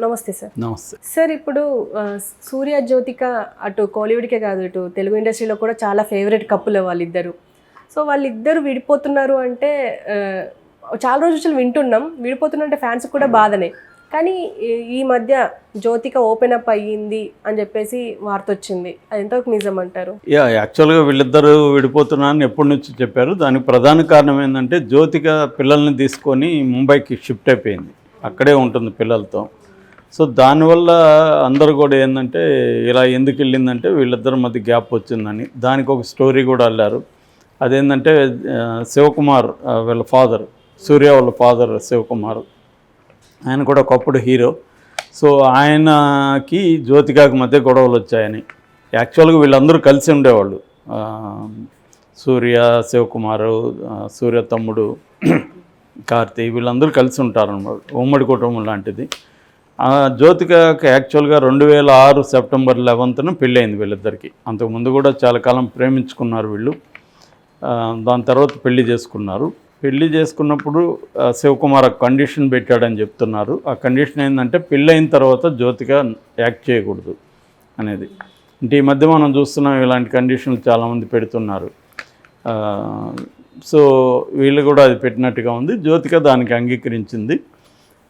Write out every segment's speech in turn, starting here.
నమస్తే సార్. నమస్తే. సార్ ఇప్పుడు సూర్య జ్యోతిక అటు కోలీవుడ్కే కాదు ఇటు తెలుగు ఇండస్ట్రీలో కూడా చాలా ఫేవరెట్ కప్పులు వాళ్ళిద్దరు. సో వాళ్ళిద్దరు విడిపోతున్నారు అంటే చాలా రోజులు వింటున్నాం. విడిపోతున్నారు అంటే ఫ్యాన్స్ కూడా బాధనే. కానీ ఈ- ఈ మధ్య జ్యోతిక ఓపెన్ అప్ అయ్యింది అని చెప్పేసి వార్త వచ్చింది. అది ఎంతవరకు నిజం అంటారు? యా యాక్చువల్గా వీళ్ళిద్దరూ విడిపోతున్నారని ఎప్పటి నుంచి చెప్పారు. దానికి ప్రధాన కారణం ఏంటంటే జ్యోతిక పిల్లల్ని తీసుకొని ముంబైకి షిఫ్ట్ అయిపోయింది. అక్కడే ఉంటుంది పిల్లలతో. సో దానివల్ల అందరు కూడా ఏంటంటే ఇలా ఎందుకు వెళ్ళిందంటే వీళ్ళిద్దరి మధ్య గ్యాప్ వచ్చిందని. దానికి ఒక స్టోరీ కూడా అల్లారు. అదేంటంటే శివకుమార్ వీళ్ళ ఫాదర్ సూర్య వాళ్ళ ఫాదర్ శివకుమార్. ఆయన కూడా ఒకప్పుడు హీరో. సో ఆయనకి జ్యోతికాకి మధ్య గొడవలు వచ్చాయని. యాక్చువల్గా వీళ్ళందరూ కలిసి ఉండేవాళ్ళు. సూర్య శివకుమారు సూర్య తమ్ముడు కార్తీ వీళ్ళందరూ కలిసి ఉంటారన్నమాట. ఉమ్మడి కుటుంబం లాంటిది. జ్యోతికకి యాక్చువల్గా రెండు వేల ఆరు సెప్టెంబర్ లెవెన్త్న పెళ్ళయింది వీళ్ళిద్దరికి. అంతకుముందు కూడా చాలా కాలం ప్రేమించుకున్నారు వీళ్ళు. దాని తర్వాత పెళ్ళి చేసుకున్నారు. పెళ్ళి చేసుకున్నప్పుడు శివకుమార్ ఒక కండిషన్ పెట్టాడని చెప్తున్నారు. ఆ కండిషన్ ఏంటంటే పెళ్ళైన తర్వాత జ్యోతిక యాక్ట్ చేయకూడదు అనేది. అంటే ఈ మధ్య మనం చూస్తున్నాం ఇలాంటి కండిషన్లు చాలామంది పెడుతున్నారు. సో వీళ్ళు కూడా అది పెట్టినట్టుగా ఉంది. జ్యోతిక దానికి అంగీకరించింది.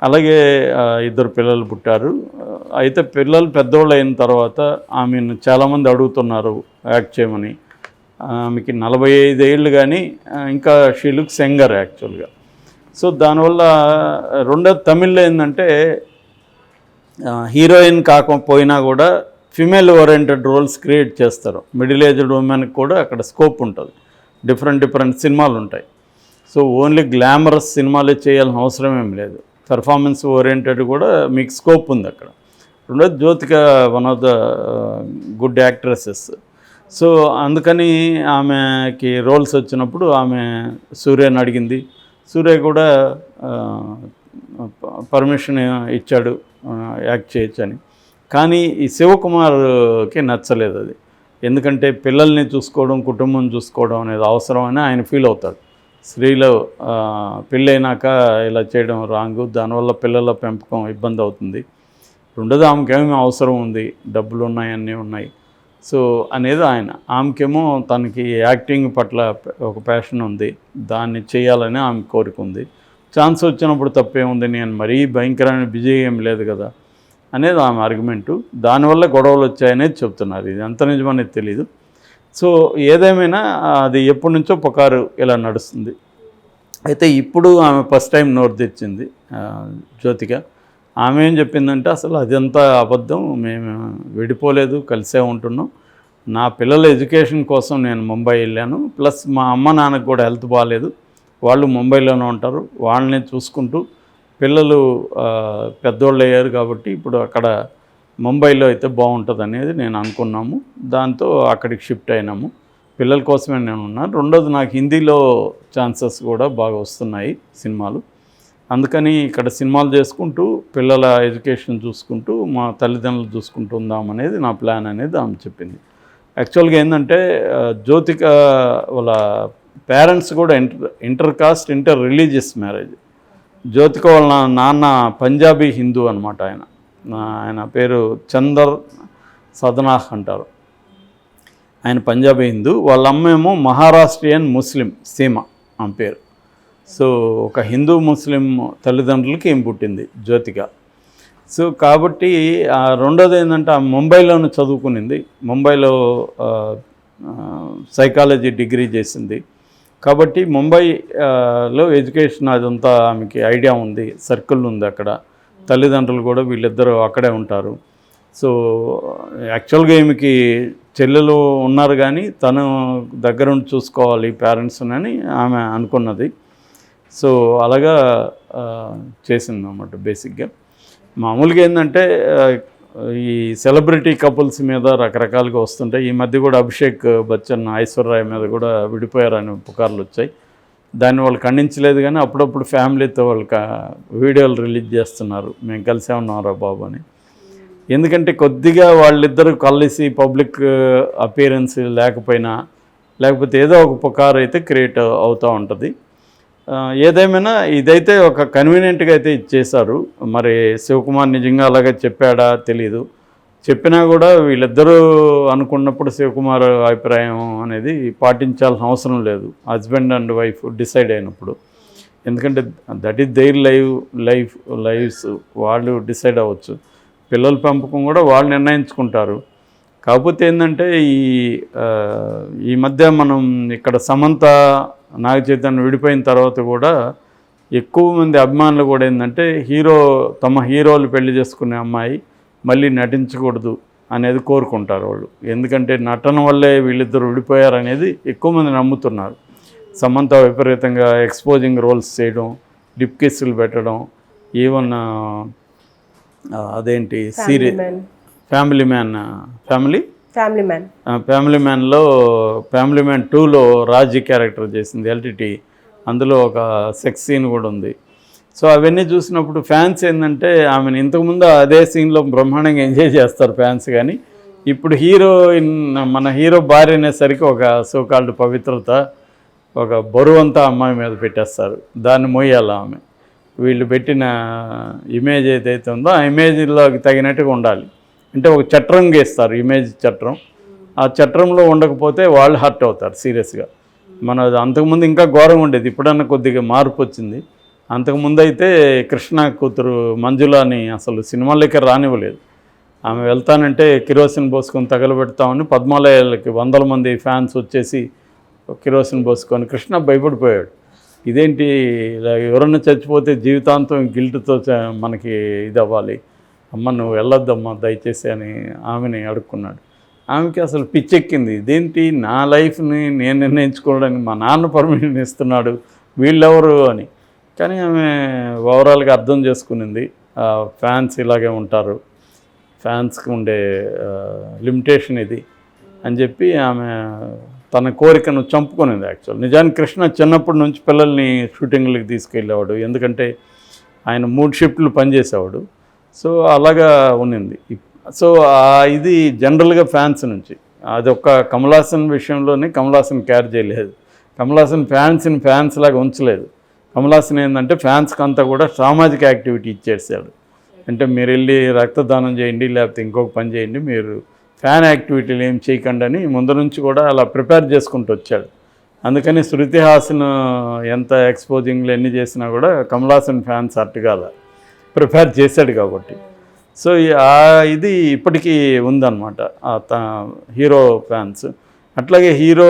అలాగే ఇద్దరు పిల్లలు పుట్టారు. అయితే పిల్లలు పెద్దోళ్ళు అయిన తర్వాత ఆమెను చాలామంది అడుగుతున్నారు యాక్ట్ చేయమని. ఆమెకి నలభై ఐదు ఏళ్ళు కానీ ఇంకా షీ లుక్స్ సెంగర్ యాక్చువల్గా. సో దానివల్ల రెండో తమిళ్ళో ఏంటంటే హీరోయిన్ కాకపోయినా కూడా ఫిమేల్ ఓరియంటెడ్ రోల్స్ క్రియేట్ చేస్తారు. మిడిల్ ఏజ్డ్ ఉమెన్కి కూడా అక్కడ స్కోప్ ఉంటుంది. డిఫరెంట్ డిఫరెంట్ సినిమాలు ఉంటాయి. సో ఓన్లీ గ్లామరస్ సినిమాలే చేయాల్సిన అవసరం ఏం లేదు. పెర్ఫార్మెన్స్ ఓరియంటెడ్ కూడా మీకు స్కోప్ ఉంది అక్కడ. రెండోది Jyothika one of the good actresses so అందుకని ఆమెకి రోల్స్ వచ్చినప్పుడు ఆమె సూర్యని అడిగింది. సూర్య కూడా uh, పర్మిషన్ ఇచ్చాడు uh, యాక్ట్ చేయొచ్చని కానీ ఈ శివకుమార్కి నచ్చలేదు అది. ఎందుకంటే పిల్లల్ని చూసుకోవడం కుటుంబం చూసుకోవడం అనేది అవసరం అని ఆయన ఫీల్ అవుతాడు. స్త్రీలు పెళ్ళైనాక ఇలా చేయడం రాంగు. దానివల్ల పిల్లల పెంపకం ఇబ్బంది అవుతుంది. రెండోది ఆమెకేమీ అవసరం ఉంది? డబ్బులు ఉన్నాయి అన్నీ ఉన్నాయి. సో అనేది ఆయన. ఆమెకేమో తనకి యాక్టింగ్ పట్ల ఒక ప్యాషన్ ఉంది. దాన్ని చేయాలని ఆమె కోరిక ఉంది. ఛాన్స్ వచ్చినప్పుడు తప్పేముంది? నేను మరీ భయంకరమైన బిజీ ఏం లేదు కదా? అనేది ఆమె ఆర్గ్యుమెంటు. దానివల్ల గొడవలు వచ్చాయనేది చెప్తున్నారు. ఇది ఎంత నిజమనేది తెలీదు. సో ఏదేమైనా అది ఎప్పటి నుంచో పుకారు ఇలా నడుస్తుంది. అయితే ఇప్పుడు ఆమె ఫస్ట్ టైం నోరు తెచ్చింది జ్యోతిక. ఆమె ఏం చెప్పిందంటే అసలు అదంతా అబద్ధం మేము విడిపోలేదు కలిసే ఉంటున్నాం. నా పిల్లల ఎడ్యుకేషన్ కోసం నేను ముంబై వెళ్ళాను. ప్లస్ మా అమ్మ నాన్నకు కూడా హెల్త్ బాగాలేదు వాళ్ళు ముంబైలోనే ఉంటారు. వాళ్ళని చూసుకుంటూ పిల్లలు పెద్దోళ్ళు అయ్యారు కాబట్టి ఇప్పుడు అక్కడ ముంబైలో అయితే బాగుంటుంది అనేది నేను అనుకున్నాము. దాంతో అక్కడికి షిఫ్ట్ అయినాము. పిల్లల కోసమే నేను ఉన్నాను రెండోది నాకు హిందీలో ఛాన్సెస్ కూడా బాగా వస్తున్నాయి సినిమాలు. అందుకని ఇక్కడ సినిమాలు చేసుకుంటూ పిల్లల ఎడ్యుకేషన్ చూసుకుంటూ మా తల్లిదండ్రులు చూసుకుంటూ ఉందామనేది నా ప్లాన్ అనేది ఆమె చెప్పింది. యాక్చువల్గా ఏంటంటే జ్యోతిక వాళ్ళ పేరెంట్స్ కూడా inter inter caste inter religious marriage. Jyothika వాళ్ళ నాన్న పంజాబీ హిందూ అనమాట ఆయన. ఆయన పేరు చందర్ సదనాహ్ అంటారు. ఆయన పంజాబీ హిందూ. వాళ్ళ అమ్మేమో మహారాష్ట్రియన్ ముస్లిం సీమ ఆమె పేరు. సో ఒక హిందూ ముస్లిం తల్లిదండ్రులకి ఏం పుట్టింది జ్యోతిక. సో కాబట్టి ఆ రెండోది ఏంటంటే ఆ ముంబైలోనే చదువుకునింది. ముంబైలో సైకాలజీ డిగ్రీ చేసింది. కాబట్టి ముంబైలో ఎడ్యుకేషన్ అదంతా ఆమెకి ఐడియా ఉంది సర్కిల్ ఉంది అక్కడ. తల్లిదండ్రులు కూడా వీళ్ళిద్దరూ అక్కడే ఉంటారు. సో యాక్చువల్గా ఈమెకి చెల్లెలు ఉన్నారు కానీ తను దగ్గరుండి చూసుకోవాలి పేరెంట్స్ అని ఆమె అనుకున్నది. సో అలాగా చేసింది అన్నమాట బేసిక్గా. మామూలుగా ఏంటంటే ఈ సెలబ్రిటీ కపుల్స్ మీద రకరకాలుగా వస్తుంటాయి. ఈ మధ్య కూడా అభిషేక్ బచ్చన్ ఐశ్వర్య మీద కూడా విడిపోయారని పుకార్లు వచ్చాయి. దాన్ని వాళ్ళు ఖండించలేదు కానీ అప్పుడప్పుడు ఫ్యామిలీతో వాళ్ళు వీడియోలు రిలీజ్ చేస్తున్నారు. మేము కలిసే ఉన్నారా బాబు అని. ఎందుకంటే కొద్దిగా వాళ్ళిద్దరూ కలిసి పబ్లిక్ అపీరెన్స్ లేకపోయినా లేకపోతే ఏదో ఒక పుకారు అయితే క్రియేట్ అవుతూ ఉంటుంది. ఏదేమైనా ఇదైతే ఒక కన్వీనియంట్గా అయితే ఇచ్చేశారు. మరి శివకుమార్ నిజంగా అలాగే చెప్పాడా తెలీదు. చెప్పినా కూడా వీళ్ళిద్దరూ అనుకున్నప్పుడు శివకుమార్ అభిప్రాయం అనేది పాటించాల్సిన అవసరం లేదు. హస్బెండ్ అండ్ వైఫ్ డిసైడ్ అయినప్పుడు. ఎందుకంటే that is their live life lives వాళ్ళు డిసైడ్ అవ్వచ్చు. పిల్లల పెంపకం కూడా వాళ్ళు నిర్ణయించుకుంటారు. కాకపోతే ఏంటంటే ఈ ఈ మధ్య మనం ఇక్కడ సమంత నాగ చైతన్య విడిపోయిన తర్వాత కూడా ఎక్కువ మంది అభిమానులు కూడా ఏంటంటే హీరో తమ హీరోలు పెళ్ళి చేసుకునే అమ్మాయి మళ్ళీ నటించకూడదు అనేది కోరుకుంటారు వాళ్ళు. ఎందుకంటే నటన వల్లే వీళ్ళిద్దరు విడిపోయారు అనేది ఎక్కువ మంది నమ్ముతున్నారు. సమంత విపరీతంగా ఎక్స్పోజింగ్ రోల్స్ చేయడం లిప్ కిస్సులు పెట్టడం ఈవెన్ అదేంటి series man family man family family man family మ్యాన్లో family man టూలో రాజీ క్యారెక్టర్ చేసింది ఎల్టీటీ అందులో ఒక సెక్స్ సీన్ కూడా ఉంది. సో అవన్నీ చూసినప్పుడు ఫ్యాన్స్ ఏంటంటే ఆమెను ఇంతకుముందు అదే సీన్లో బ్రహ్మాండంగా ఎంజాయ్ చేస్తారు ఫ్యాన్స్ కానీ ఇప్పుడు హీరోయిన్ మన హీరో భార్య అనేసరికి ఒక సోకాల్డ్ పవిత్రత ఒక బరువు అంతా అమ్మాయి మీద పెట్టేస్తారు. దాన్ని మోయాలి ఆమె? వీళ్ళు పెట్టిన ఇమేజ్ ఏదైతే ఉందో ఆ ఇమేజ్లోకి తగినట్టుగా ఉండాలి. అంటే ఒక చట్రం గీస్తారు ఇమేజ్ చట్రం. ఆ చట్రంలో ఉండకపోతే వాళ్ళు హర్ట్ అవుతారు సీరియస్గా మన అంతకుముందు ఇంకా ఘోరంగా ఉండేది. ఇప్పుడన్నా కొద్దిగా మార్పు వచ్చింది. అంతకుముందైతే కృష్ణ కూతురు మంజులాని అసలు సినిమాలకి రానివ్వలేదు. ఆమె వెళ్తానంటే కిరోసిన్ పోసుకొని తగలబెడతామని పద్మాలయాలకి వందల మంది ఫ్యాన్స్ వచ్చేసి కిరోసిన్ పోసుకొని కృష్ణ భయపడిపోయాడు. ఇదేంటి ఇలా ఎవరన్నా చచ్చిపోతే జీవితాంతం గిల్ట్తో మనకి ఇది అవ్వాలి అమ్మ నువ్వు వెళ్ళొద్దమ్మా దయచేసి అని ఆమెని అడుక్కున్నాడు. ఆమెకి అసలు పిచ్చెక్కింది. ఇదేంటి నా లైఫ్ని నేను నిర్ణయించుకోవడానికి మా నాన్న పర్మిషన్ ఇస్తున్నాడు వీళ్ళెవరు అని. కానీ ఆమె ఓవరాల్గా అర్థం చేసుకునింది. ఫ్యాన్స్ ఇలాగే ఉంటారు. ఫ్యాన్స్కి ఉండే లిమిటేషన్ ఇది అని చెప్పి ఆమె తన కోరికను చంపుకునేది యాక్చువల్. నిజానికి కృష్ణ చిన్నప్పటి నుంచి పిల్లల్ని షూటింగ్లకి తీసుకెళ్ళేవాడు. ఎందుకంటే ఆయన మూడు షిఫ్ట్లు పనిచేసేవాడు. సో అలాగా ఉన్నింది. సో ఇది జనరల్గా ఫ్యాన్స్ నుంచి. అదొక కమలాసన్ విషయంలోనే కమలాసన్ క్యారీ చేయలేదు. కమలాసన్ ఫ్యాన్స్ని ఫ్యాన్స్ లాగా ఉంచలేదు. కమలాసన్ ఏంటంటే ఫ్యాన్స్కి అంతా కూడా సామాజిక యాక్టివిటీ ఇచ్చేసాడు అంటే మీరు వెళ్ళి రక్తదానం చేయండి లేకపోతే ఇంకొక పని చేయండి మీరు ఫ్యాన్ యాక్టివిటీలు ఏం చేయకండి అని ముందు నుంచి కూడా అలా ప్రిపేర్ చేసుకుంటూ వచ్చాడు. అందుకని శృతి హాసన్ ఎంత ఎక్స్పోజింగ్లు ఎన్ని చేసినా కూడా కమలాసన్ ఫ్యాన్స్ అట్టుగాల ప్రిపేర్ చేశాడు కాబట్టి. సో ఆ ఇది ఇప్పటికీ ఉందన్నమాట. త హీరో ఫ్యాన్స్. అట్లాగే హీరో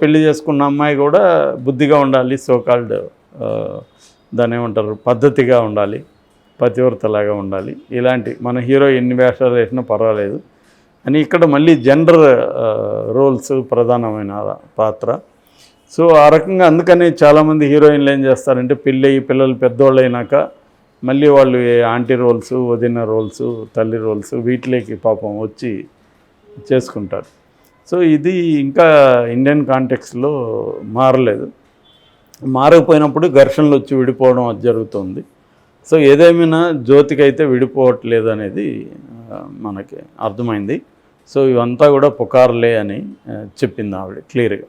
పెళ్ళి చేసుకున్న అమ్మాయి కూడా బుద్ధిగా ఉండాలి సోకాల్డ్ దాని ఏమంటారు? పద్ధతిగా ఉండాలి. పతివ్రతలాగా ఉండాలి. ఇలాంటి మన హీరో ఎన్ని వేషాలు వేసినా పర్వాలేదు. అని ఇక్కడ మళ్ళీ జెండర్ రోల్స్ ప్రధానమైన పాత్ర. సో ఆ రకంగా అందుకని చాలామంది హీరోయిన్లు ఏం చేస్తారంటే పెళ్ళి పిల్లలు పెద్దోళ్ళు అయినాక మళ్ళీ వాళ్ళు ఆంటీ రోల్స్ వదిన రోల్స్ తల్లి రోల్స్ వీటిలోకి పాపం వచ్చి చేసుకుంటారు. సో ఇది ఇంకా ఇండియన్ కాంటెక్స్లో మారలేదు. మారకపోయినప్పుడు ఘర్షణలు వచ్చి విడిపోవడం అది జరుగుతుంది. సో ఏదేమైనా జ్యోతికి అయితే విడిపోవట్లేదు అనేది మనకి అర్థమైంది. సో ఇవంతా కూడా పుకార్లే అని చెప్పింది ఆవిడ క్లియర్గా.